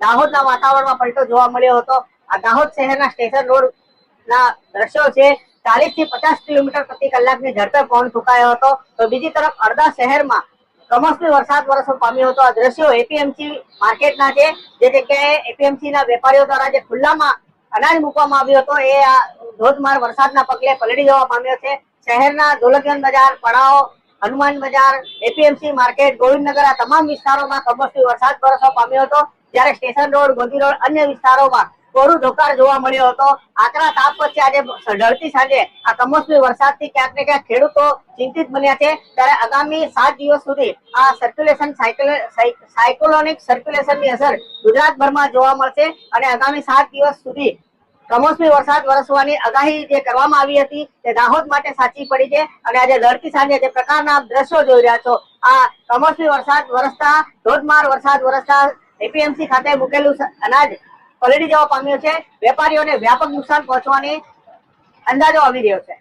દાહોદના વાતાવરણમાં પલટો જોવા મળ્યો હતો. આ દાહોદ શહેરના સ્ટેશન રોડ ના દ્રશ્યો છે. ચાલીસથી પચાસ કિલોમીટર પ્રતિ કલાકની ઝડપે પવન ફૂંકાયો હતો. તો બીજી તરફ અડધા શહેરમાં કમોસમી વરસાદ વરસો પામ્યો હતો. આ દ્રશ્યો એપીએમસી માર્કેટના છે. જે જગ્યાએ એપીએમસી ના વેપારીઓ દ્વારા જે ખુલ્લામાં અનાજ મૂકવામાં આવ્યો હતો, એ આ ધોધમાર વરસાદના પગલે પલળી જવા પામ્યો છે. શહેરના દોલતગંજ બજાર, પડાવ, હનુમાન બજાર એપીએમસી માર્કેટ, ગોવિંદનગર આ તમામ વિસ્તારોમાં કમોસમી વરસાદ વરસવા પામ્યો હતો. જ્યારે સ્ટેશન રોડ, ગોંધી રોડ અન્ય વિસ્તારોમાં કોરું ધોકાર જોવા મળ્યો હતો. આકરા તાપ પછી આજે ઢળતી સાંજે આ કમોસમી વરસાદથી ક્યાંક ને ક્યાંક ખેડૂતો ચિંતિત બન્યા છે. ત્યારે આગામી સાત દિવસ સુધી આ સર્ક્યુલેશન સાયકોલોનિક સર્ક્યુલેશનની અસર ગુજરાતભરમાં જોવા મળશે અને આગામી સાત દિવસ સુધી કમોસમી વરસાદ વરસવાની આગાહી જે કરવામાં આવી હતી તે દાહોદ માટે સાચી પડી છે અને આજે ધરતી સાંજે જે પ્રકારના દ્રશ્યો જોઈ રહ્યા છો, આ કમોસમી વરસાદ વરસતા ધોધમાર વરસાદ વરસતા એપીએમસી ખાતે મૂકેલું અનાજ પલટી જવા પામ્યું છે. વેપારીઓને વ્યાપક નુકસાન પહોંચવાની અંદાજો આવી રહ્યો છે.